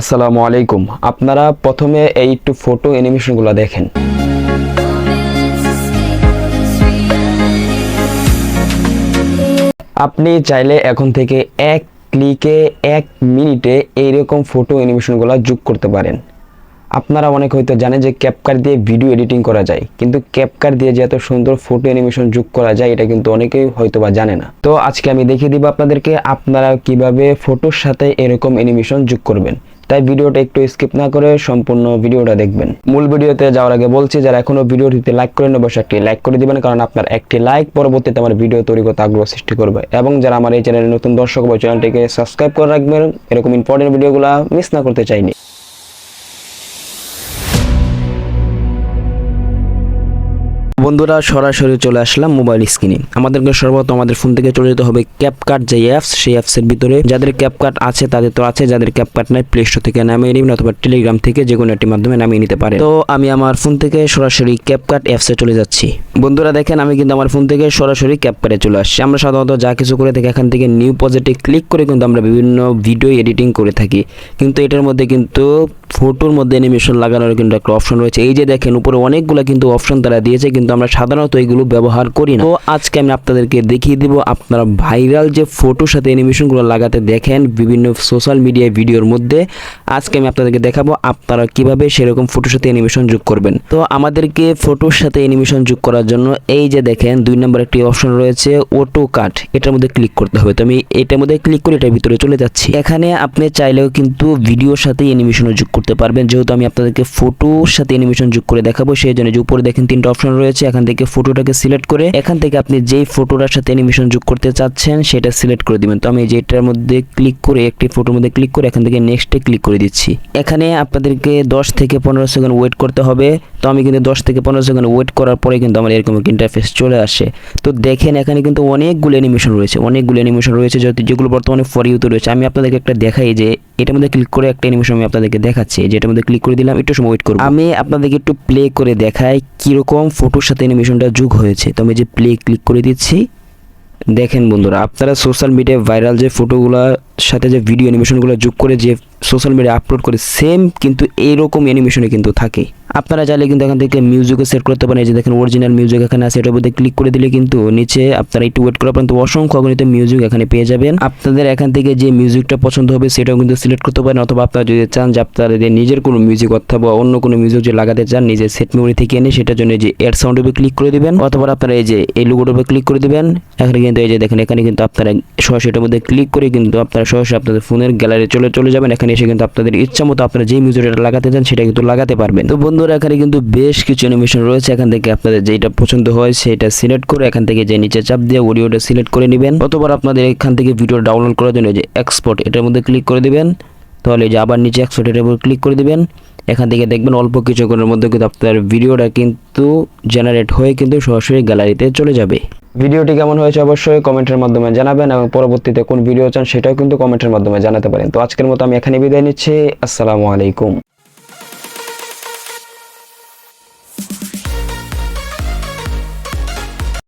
আসসালামু আলাইকুম। আপনারা প্রথমে এই একটু ফটো অ্যানিমেশনগুলো দেখেন। আপনি চাইলে এখন থেকে এক ক্লিকে এক মিনিটে এইরকম ফটো অ্যানিমেশনগুলো যোগ করতে পারেন। আপনারা অনেক হয়তো জানেন যে ক্যাপকার দিয়ে ভিডিও এডিটিং করা যায়, কিন্তু ক্যাপকার দিয়ে যে এত সুন্দর ফটো অ্যানিমেশন যোগ করা যায়, এটা কিন্তু অনেকেই হয়তো বা জানে না। তো আজকে আমি দেখিয়ে দিব আপনাদেরকে আপনারা কীভাবে ফটোর সাথে এরকম অ্যানিমেশন যোগ করবেন। তাই ভিডিওটা একটু স্কিপ না করে সম্পূর্ণ ভিডিওটা দেখবেন। মূল ভিডিওতে যাওয়ার আগে বলছি, যারা এখনও ভিডিওটিতে লাইক করেন অবশ্যই একটি লাইক করে দিবেন, কারণ আপনার একটি লাইক পরবর্তীতে আমার ভিডিও তৈরি করতে আগ্রহ সৃষ্টি করবে। এবং যারা আমার এই চ্যানেলের নতুন দর্শক বা চ্যানেলটিকে সাবস্ক্রাইব করে রাখবেন। এরকম ইম্পর্টেন্ট ভিডিওগুলো মিস না করতে চাইনি। বন্ধুরা, সরাসরি চলে আসলাম মোবাইল স্ক্রিনে আমাদেরকে সর্বত আমাদের ফোন থেকে চলে যেতে হবে ক্যাপকাট যে অ্যাপস সেই অ্যাপসের ভিতরে। যাদের ক্যাপকাট আছে, তাদের তো আছে, যাদের ক্যাপকাট নাই প্লে স্টোর থেকে নামিয়ে নেবেন অথবা টেলিগ্রাম থেকে যে কোনো একটি মাধ্যমে নামিয়ে নিতে পারে তো আমি আমার ফোন থেকে সরাসরি ক্যাপকাট অ্যাপসে চলে যাচ্ছি। বন্ধুরা, দেখেন, আমি কিন্তু আমার ফোন থেকে সরাসরি ক্যাপকাটে চলে আসছি। আমরা সাধারণত যা কিছু করে থাকি, এখান থেকে নিউ প্রজেক্টে ক্লিক করে কিন্তু আমরা বিভিন্ন ভিডিও এডিটিং করে থাকি। কিন্তু এটার মধ্যে কিন্তু ফটোর মধ্যে অ্যানিমেশন লাগানোর কিন্তু একটা অপশন রয়েছে। এই যে দেখেন, উপরে অনেকগুলো কিন্তু অপশন তারা দিয়েছে, কিন্তু আমরা সাধারণত এগুলো ব্যবহার করি না। তো আজকে আমি আপনাদেরকে দেখিয়ে দিব আপনারা ভাইরাল যে ফটোর সাথে অ্যানিমেশনগুলো লাগাতে দেখেন বিভিন্ন সোশ্যাল মিডিয়া ভিডিওর মধ্যে। আজকে আমি আপনাদেরকে দেখাবো আপনারা কীভাবে সেরকম ফটোর সাথে অ্যানিমেশন যোগ করবেন। তো আমাদেরকে ফটোর সাথে অ্যানিমেশন যোগ করার জন্য এই যে দেখেন, দুই নম্বর একটি অপশন রয়েছে অটো কাট এটার মধ্যে ক্লিক করতে হবে। তো আমি এটার মধ্যে ক্লিক করে এটার ভিতরে চলে যাচ্ছি। এখানে আপনি চাইলেও কিন্তু ভিডিওর সাথে অ্যানিমেশনও যোগ করতে পারবেন। যেহেতু আমি আপনাদেরকে ফটোর সাথে অ্যানিমেশন যোগ করে দেখাবো, সেই জন্য যে উপরে দেখেন তিনটা অপশন রয়েছে, এখান থেকে ফটোটাকে সিলেক্ট করে এখান থেকে আপনি যেই ফটোটার সাথে অ্যানিমেশন যোগ করতে চাচ্ছেন, সেটা সিলেক্ট করে দিবেন। তো আমি যেটার মধ্যে ক্লিক করে, একটি ফটোর মধ্যে ক্লিক করে এখান থেকে নেক্সটে ক্লিক করে দিচ্ছি। এখানে আপনাদেরকে দশ থেকে পনেরো সেকেন্ড ওয়েট করতে হবে। আমি কিন্তু দশ থেকে পনেরো সেকেন্ড ওয়েট করার পরে কিন্তু আমার এরকম একটা ইন্টারফেস চলে আসে। তো দেখেন এখানে কিন্তু অনেকগুলো অ্যানিমেশন রয়েছে, অনেকগুলো অ্যানিমেশন রয়েছে যেগুলো বর্তমানে ফর ইউতে রয়েছে। আমি আপনাদেরকে একটা দেখাই যে, এটার মধ্যে ক্লিক করে একটা অ্যানিমেশন আমি আপনাদেরকে দেখাচ্ছি। যে যেটার মধ্যে ক্লিক করে দিলাম, একটু সময় ওয়েট করব। আমি আপনাদেরকে একটু প্লে করে দেখাই কীরকম ফটোর সাথে অ্যানিমেশনটা যোগ হয়েছে। তো আমি যে প্লে ক্লিক করে দিচ্ছি, দেখেন বন্ধুরা, আপনারা সোশ্যাল মিডিয়ায় ভাইরাল যে ফটোগুলোর সাথে যে ভিডিও অ্যানিমেশনগুলো যোগ করে যে সোশ্যাল মিডিয়ায় আপলোড করে সেম কিন্তু এইরকম অ্যানিমেশনে কিন্তু থাকে। আপনারা চাইলে কিন্তু এখান থেকে মিউজিকও সেট করতে পারেন। এই যে দেখেন অরিজিনাল মিউজিক এখানে আছে, এটার মধ্যে ক্লিক করে দিলে কিন্তু নিচে আপনারা একটু ওয়েট করার পর্যন্ত অসংখ্য অগণিত মিউজিক এখানে পেয়ে যাবেন। আপনাদের এখান থেকে যে মিউজিকটা পছন্দ হবে, সেটাও কিন্তু সিলেক্ট করতে পারেন। অথবা আপনারা যদি চান যে আপনারা যে নিজের কোনো মিউজিক অথবা অন্য কোনো মিউজিক যে লাগাতে চান, নিজের সেট মেমোরি থেকে এনে সেটার জন্য যে এড সাউন্ড উপরে ক্লিক করে দিবেন। অথবা আপনারা এই যে এই লোগোটার উপরে ক্লিক করে দিবেন। এখানে কিন্তু এই যে দেখেন, এখানে কিন্তু আপনারা সরাসরি এটার মধ্যে ক্লিক করে কিন্তু আপনারা সরাসরি আপনাদের ফোনের গ্যালারি চলে চলে যাবেন। এখানে এসে কিন্তু আপনাদের ইচ্ছা মতো আপনারা যেই মিউজিকটা লাগাতে চান, সেটা কিন্তু লাগাতে পারবেন। তো বন্ধুরা এখানে কিন্তু বেশ কিছু অ্যানিমেশন রয়েছে। এখান থেকে আপনাদের যেটা পছন্দ হয় সেটা সিলেক্ট করে এখান থেকে যে নিচে চাপ দিয়ে অডিওটা সিলেক্ট করে নেবেন। অথবা আপনাদের এখান থেকে ভিডিও ডাউনলোড করার জন্য যে এক্সপোর্ট এটার মধ্যে ক্লিক করে দেবেন। তাহলে যে আবার নিচে এক্সপোর্ট এটার উপর ক্লিক করে দিবেন। এখান থেকে দেখবেন অল্প কিছুক্ষণের মধ্যে কিন্তু আপনার ভিডিওটা কিন্তু জেনারেট হয়ে কিন্তু সরাসরি গ্যালারিতে চলে যাবে। ভিডিওটি কেমন হয়েছে অবশ্যই কমেন্টের মাধ্যমে জানাবেন এবং পরবর্তীতে কোন ভিডিও চান সেটাও কিন্তু কমেন্টের মাধ্যমে জানাতে পারেন। তো আজকের মতো আমি এখানে বিদায় নিচ্ছি। আসসালামু আলাইকুম।